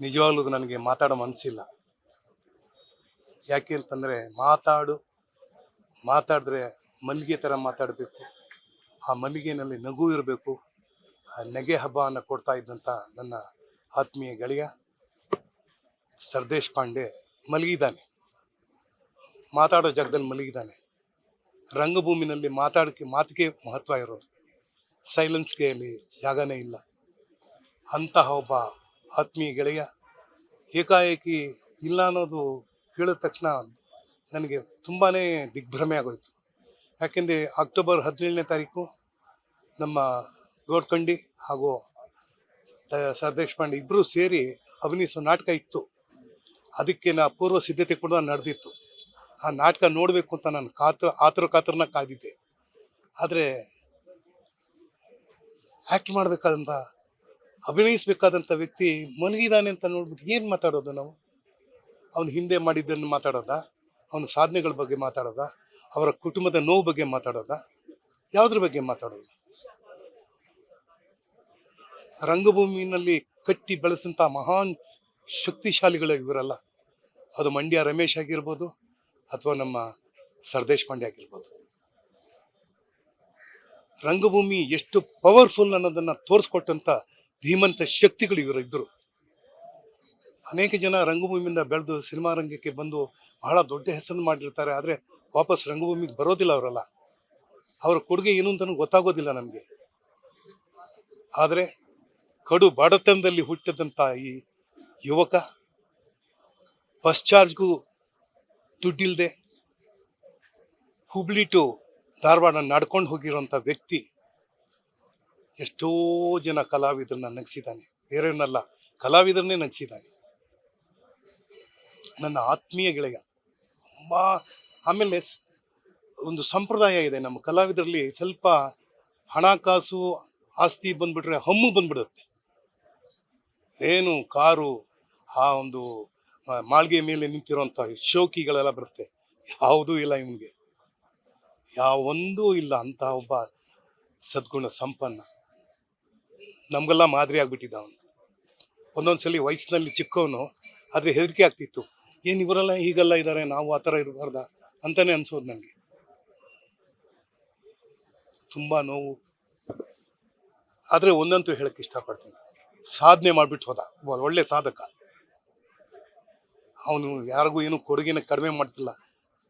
ನಿಜವಾಗ್ಲೂ ನನಗೆ ಮಾತಾಡೋ ಮನಸ್ಸಿಲ್ಲ. ಯಾಕೆ ಅಂತಂದರೆ ಮಾತಾಡು, ಮಾತಾಡಿದ್ರೆ ಮಲ್ಲಿಗೆ ಥರ ಮಾತಾಡಬೇಕು. ಆ ಮಲ್ಲಿಗೆನಲ್ಲಿ ನಗು ಇರಬೇಕು. ಆ ನೆಗೆ ಹಬ್ಬವನ್ನು ಕೊಡ್ತಾ ಇದ್ದಂಥ ನನ್ನ ಆತ್ಮೀಯ ಗೆಳೆಯ ಸರ್ದೇಶ್ ಪಾಂಡೆ ಮಲಗಿದ್ದಾನೆ. ಮಾತಾಡೋ ಜಾಗದಲ್ಲಿ ಮಲಗಿದ್ದಾನೆ. ರಂಗಭೂಮಿನಲ್ಲಿ ಮಾತಾಡೋಕ್ಕೆ ಮಾತಿಗೆ ಮಹತ್ವ ಇರೋದು. ಸೈಲೆನ್ಸ್ಗೆ ಅಲ್ಲಿ ಜಾಗನೇ ಇಲ್ಲ. ಅಂತಹ ಒಬ್ಬ ಆತ್ಮೀಯ ಗೆಳೆಯ, ಏಕಾಏಕಿ ಇಲ್ಲ ಅನ್ನೋದು ಹೇಳಿದ ತಕ್ಷಣ ನನಗೆ ತುಂಬಾ ದಿಗ್ಭ್ರಮೆ ಆಗೋಯಿತು. ಯಾಕೆಂದರೆ ಅಕ್ಟೋಬರ್ ಹದಿನೇಳನೇ ತಾರೀಕು ನಮ್ಮ ಗೋಡ್ಕಂಡಿ ಹಾಗೂ ಸರ್ ದೇಶಪಾಂಡೆ ಪಾಂಡೆ ಇಬ್ಬರು ಸೇರಿ ಅಭಿನಯಿಸೋ ನಾಟಕ ಇತ್ತು. ಅದಕ್ಕೆ ನಾ ಪೂರ್ವ ಸಿದ್ಧತೆ ಕೂಡ ನಡೆದಿತ್ತು. ಆ ನಾಟಕ ನೋಡಬೇಕು ಅಂತ ನಾನು ಕಾತರ, ಆತರ ಕಾತರನ ಕಾದಿದ್ದೆ. ಆದರೆ ಆ್ಯಕ್ಟ್ ಮಾಡಬೇಕಾದಂಥ ಅಭಿನಯಿಸಬೇಕಾದಂಥ ವ್ಯಕ್ತಿ ಮನಗಿದ್ದಾನೆ ಅಂತ ನೋಡ್ಬಿಟ್ಟು ಏನು ಮಾತಾಡೋದು ನಾವು? ಅವನು ಹಿಂದೆ ಮಾಡಿದ್ದನ್ನು ಮಾತಾಡೋದಾ? ಅವನ ಸಾಧನೆಗಳ ಬಗ್ಗೆ ಮಾತಾಡೋದಾ? ಅವರ ಕುಟುಂಬದ ನೋವು ಬಗ್ಗೆ ಮಾತಾಡೋದಾ? ಯಾವುದ್ರ ಬಗ್ಗೆ ಮಾತಾಡೋದು? ರಂಗಭೂಮಿನಲ್ಲಿ ಕಟ್ಟಿ ಬೆಳೆಸಂತ ಮಹಾನ್ ಶಕ್ತಿಶಾಲಿಗಳ ಇವರಲ್ಲ. ಅದು ಮಂಡ್ಯ ರಮೇಶ್ ಆಗಿರ್ಬೋದು ಅಥವಾ ನಮ್ಮ ಸರ್ದೇಶ್ ಪಾಂಡೆ ಆಗಿರ್ಬೋದು. ರಂಗಭೂಮಿ ಎಷ್ಟು ಪವರ್ಫುಲ್ ಅನ್ನೋದನ್ನ ತೋರಿಸ್ಕೊಟ್ಟಂತ ಧೀಮಂತ ಶಕ್ತಿಗಳು ಇವರಿಬ್ಬರು ಅನೇಕ ಜನ ರಂಗಭೂಮಿಯಿಂದ ಬೆಳೆದು ಸಿನಿಮಾ ರಂಗಕ್ಕೆ ಬಂದು ಬಹಳ ದೊಡ್ಡ ಹೆಸರನ್ನು ಮಾಡಿರ್ತಾರೆ. ಆದರೆ ವಾಪಸ್ ರಂಗಭೂಮಿಗೆ ಬರೋದಿಲ್ಲ ಅವರೆಲ್ಲ. ಅವರ ಕೊಡುಗೆ ಏನು ಅಂತ ಗೊತ್ತಾಗೋದಿಲ್ಲ ನಮಗೆ. ಆದರೆ ಕಡು ಬಡತನದಲ್ಲಿ ಹುಟ್ಟಿದಂಥ ಈ ಯುವಕ ಬಸ್ ಚಾರ್ಜ್ಗೂ ದುಡ್ಡಿಲ್ಲದೆ ಹುಬ್ಳಿ ಟು ಧಾರವಾಡ ನಡ್ಕೊಂಡು ಹೋಗಿರುವಂಥ ವ್ಯಕ್ತಿ ಎಷ್ಟೋ ಜನ ಕಲಾವಿದರನ್ನ ನಗಿಸಿದ್ದಾನೆ. ಬೇರೆಯವ್ರನ್ನಲ್ಲ, ಕಲಾವಿದರನ್ನೇ ನಗಿಸಿದ್ದಾನೆ. ನನ್ನ ಆತ್ಮೀಯ ಗೆಳೆಯ, ತುಂಬ ಆಮೇಲೆ ಒಂದು ಸಂಪ್ರದಾಯ ಇದೆ ನಮ್ಮ ಕಲಾವಿದರಲ್ಲಿ. ಸ್ವಲ್ಪ ಹಣಕಾಸು ಆಸ್ತಿ ಬಂದ್ಬಿಟ್ರೆ ಹಮ್ಮು ಬಂದ್ಬಿಡುತ್ತೆ. ಏನು ಕಾರು, ಆ ಒಂದು ಮಾಳಿಗೆ ಮಾಳ್ಗೆ ಮೇಲೆ ನಿಂತಿರುವಂಥ ಶೋಕಿಗಳೆಲ್ಲ ಬರುತ್ತೆ. ಯಾವುದೂ ಇಲ್ಲ ಇವನಿಗೆ. ಯಾವೊಂದೂ ಇಲ್ಲ ಅಂತ ಒಬ್ಬ ಸದ್ಗುಣ, ಸಂಪನ್ನ. ನಮಗೆಲ್ಲ ಮಾದರಿ ಆಗಿಬಿಟ್ಟಿದ್ದ ಅವನು. ಸಲ ವಯಸ್ಸಿನಲ್ಲಿ ಚಿಕ್ಕವನು, ಆದರೆ ಹೆದರಿಕೆ ಆಗ್ತಿತ್ತು. ಏನು ಇವರೆಲ್ಲ ಹೀಗೆಲ್ಲ ಇದ್ದಾರೆ ನಾವು ಆ ಥರ ಇರಬಾರ್ದ ಅಂತಲೇ ಅನ್ಸೋದು ನನಗೆ ತುಂಬ ನೋವು. ಆದರೆ ಒಂದಂತೂ ಹೇಳಕ್ಕೆ ಇಷ್ಟಪಡ್ತೀನಿ. ಸಾಧನೆ ಮಾಡಿಬಿಟ್ಟು ಹೋದ. ಒಳ್ಳೆ ಸಾಧಕ. ಅವನು ಯಾರಿಗೂ ಏನು ಕೊಡುಗೆನ ಕಡಿಮೆ ಮಾಡ್ತಿಲ್ಲ.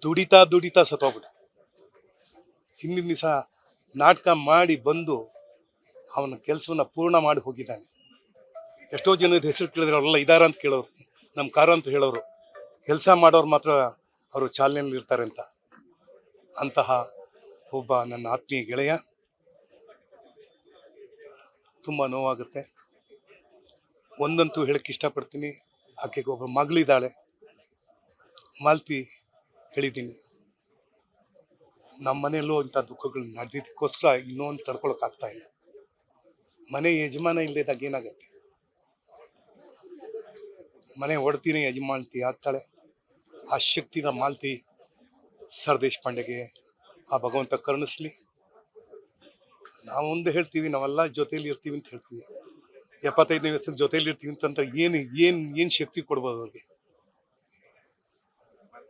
ದುಡಿತಾ ದುಡಿತಾ ಸತ್ತೋಗ್ಬಿಟ್ಟ. ಹಿಂದಿನ ದಿವಸ ನಾಟಕ ಮಾಡಿ ಬಂದು ಅವನ ಕೆಲಸವನ್ನ ಪೂರ್ಣ ಮಾಡಿ ಹೋಗಿದ್ದಾನೆ. ಎಷ್ಟೋ ಜನದ ಹೆಸರು ಕೇಳಿದ್ರೆ ಅವರೆಲ್ಲ ಇದಾರ ಅಂತ ಕೇಳೋರು ನಮ್ಮ ಕಾರ ಅಂತ ಹೇಳೋರು, ಕೆಲಸ ಮಾಡೋರು ಮಾತ್ರ ಅವರು ಚಾಲನೆಯಲ್ಲಿ ಇರ್ತಾರೆ ಅಂತ. ಅಂತಹ ಒಬ್ಬ ನನ್ನ ಆತ್ಮೀಯ ಗೆಳೆಯ. ತುಂಬ ನೋವಾಗುತ್ತೆ. ಒಂದಂತೂ ಹೇಳಕ್ಕೆ ಇಷ್ಟಪಡ್ತೀನಿ. ಆಕೆಗೆ ಒಬ್ಬ ಮಗಳಿದ್ದಾಳೆ. ಮಾಲ್ತಿ ಹೇಳಿದ್ದೀನಿ. ನಮ್ಮ ಮನೆಯಲ್ಲೂ ಇಂಥ ದುಃಖಗಳು ನಡೆದಿದ್ದಕ್ಕೋಸ್ಕರ ಇನ್ನೊಂದು ತಡ್ಕೊಳಕ್ಕಾಗ್ತಾ ಇಲ್ಲ. ಮನೆ ಯಜಮಾನ ಇಲ್ಲದಾಗ ಏನಾಗತ್ತೆ? ಮನೆ ಹೊಡ್ತೀನಿ ಯಜಮಾನ್ತಿ ಆಗ್ತಾಳೆ. ಆ ಶಕ್ತಿನ ಮಾಲ್ತಿ ಸರ್ ದೇಶಪಾಂಡೆಗೆ ಆ ಭಗವಂತ ಕರುಣಿಸ್ಲಿ. ನಾವು ಒಂದು ಹೇಳ್ತೀವಿ, ನಾವೆಲ್ಲ ಜೊತೆಯಲ್ಲಿ ಇರ್ತೀವಿ ಅಂತ ಹೇಳ್ತೀವಿ. ಎಪ್ಪತ್ತೈದನೇ ವರ್ಷದ ಜೊತೆಯಲ್ಲಿ ಇರ್ತೀವಿ ಅಂತಂದ್ರೆ ಏನು ಏನು ಏನು ಶಕ್ತಿ ಕೊಡ್ಬೋದು ಅವ್ರಿಗೆ?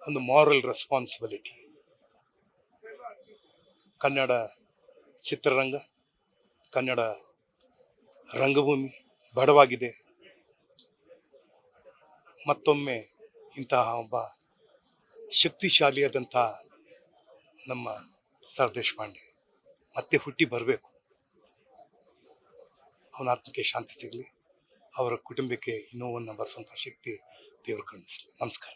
ಒಂದು ಮಾರಲ್ ರೆಸ್ಪಾನ್ಸಿಬಿಲಿಟಿ ಕನ್ನಡ ಚಿತ್ರರಂಗ, ಕನ್ನಡ ರಂಗಭೂಮಿ ಬಡವಾಗಿದೆ. ಮತ್ತೊಮ್ಮೆ ಇಂತಹ ಒಬ್ಬ ಶಕ್ತಿಶಾಲಿಯಾದಂಥ ನಮ್ಮ ಸರ್ ದೇಶಪಾಂಡೆ, ಮತ್ತೆ ಹುಟ್ಟಿ ಬರಬೇಕು. ಅವನ ಆತ್ಮಕ್ಕೆ ಶಾಂತಿ ಸಿಗಲಿ. ಅವರ ಕುಟುಂಬಕ್ಕೆ ಇನ್ನೋವನ್ನು ಬರೆಸುವಂಥ ಶಕ್ತಿ ದೇವರು ಕರುಣಿಸಲಿ. ನಮಸ್ಕಾರ.